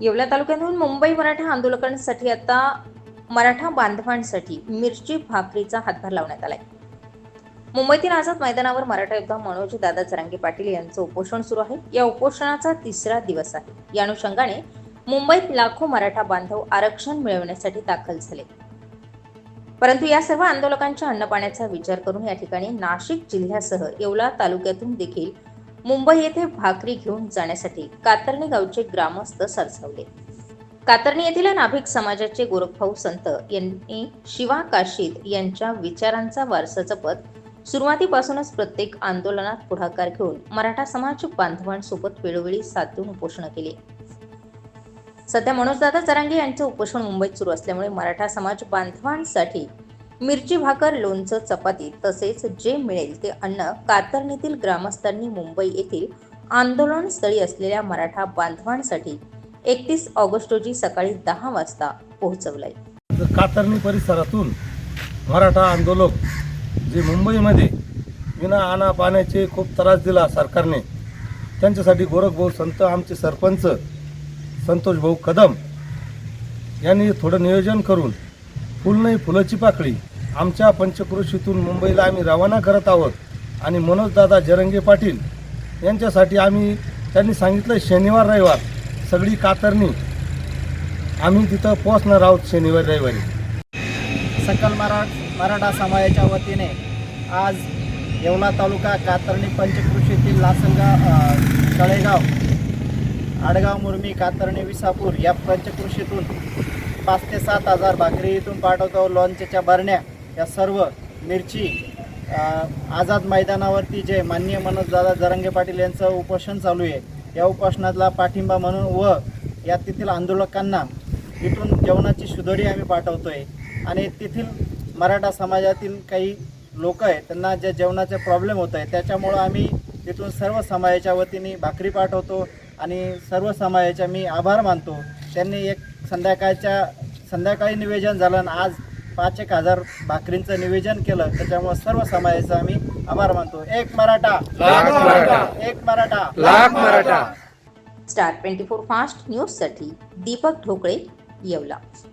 येवला तालुक्यातून मुंबई मराठा आंदोलकांसाठी आता मराठा बांधवांसाठी मिरची भाकरीचा हातभार लावण्यात आलाय. मुंबईतील आझाद मैदानावर मराठा योद्धा मनोज दादा जरांगे पाटील यांचं उपोषण सुरू आहे. या उपोषणाचा तिसरा दिवस आहे. या अनुषंगाने मुंबईत लाखो मराठा बांधव आरक्षण मिळवण्यासाठी दाखल झाले. परंतु या सर्व आंदोलकांच्या अन्नपाण्याचा विचार करून या ठिकाणी नाशिक जिल्ह्यासह येवला तालुक्यातून देखील मुंबई येथे भाकरी घेऊन जाण्यासाठी कातरणी गावचे ग्रामस्थ सरसावले. कातरणी येथील नाभिक समाजाचे गोरखभाऊ संत यांनी शिवा काशीद यांच्या विचारांचा वारसा जपत सुरुवातीपासूनच प्रत्येक आंदोलनात पुढाकार घेऊन मराठा समाज बांधवांसोबत वेळोवेळी साधून उपोषण केली. सध्या मनोजदादा जरांगे यांचं उपोषण मुंबईत सुरू असल्यामुळे मराठा समाज बांधवांसाठी मिरची भाकर लोणचं चपाती तसेच जे मिळेल ते अन्न कातरणीतील ग्रामस्थांनी मुंबई येथील आंदोलन स्थळी असलेल्या मराठा बांधवांसाठी एकतीस ऑगस्ट रोजी सकाळी दहा वाजता पोहोचवलंय. कातरणी परिसरातून मराठा आंदोलक जे मुंबईमध्ये विना आना पाण्याचे खूप त्रास दिला सरकारने त्यांच्यासाठी गोरखभाऊ संत आमचे सरपंच संतोष भाऊ कदम यांनी थोडं नियोजन करून फुल नाही फुलाची पाकळी आमच्या पंचक्रोशीतून मुंबईला आम्ही रवाना करत आहोत. आणि मनोजदादा जरंगे पाटील यांच्यासाठी आम्ही त्यांनी सांगितलं शनिवार रविवार सगळी कातरणी. आम्ही तिथं पोहोचणार आहोत शनिवार रविवारी. सकल मरा मराठा समाजाच्या वतीने आज येवला तालुका कातरणी पंचकृषीतील लासंगा तळेगाव आडगाव मुरमी कातरणी विसापूर या पंचकृषीतून पाच ते सात हजार भाकरी इथून पाठवतो. लोणच्याच्या बरण्या या सर्व मिरची आझाद मैदानावरती जे माननीय मनोजदादा जरंगे पाटील यांचं उपोषण चालू आहे या उपोषणाला पाठिंबा म्हणून व या तेथील आंदोलकांना इथून जेवणाची सुधोडी आम्ही पाठवतो आहे आणि तेथील मराठा समाजातील काही लोक आहेत त्यांना ज्या जेवणाचे प्रॉब्लेम होत आहे त्याच्यामुळं आम्ही तिथून सर्व समाजाच्या वतीने भाकरी पाठवतो आणि सर्व समाजाचा मी आभार मानतो. त्यांनी एक संध्याकाळच्या संध्याकाळी निवेदन झालं आणि आज पाच एक हजार भाकरींचं निवेदन केलं त्याच्यामुळे सर्व समाजाचा आम्ही आभार मानतो. एक मराठा. लाख मराठा. एक Maratha. Lakh Maratha. Star twenty four fast न्यूजसाठी दीपक ढोकळे येवला.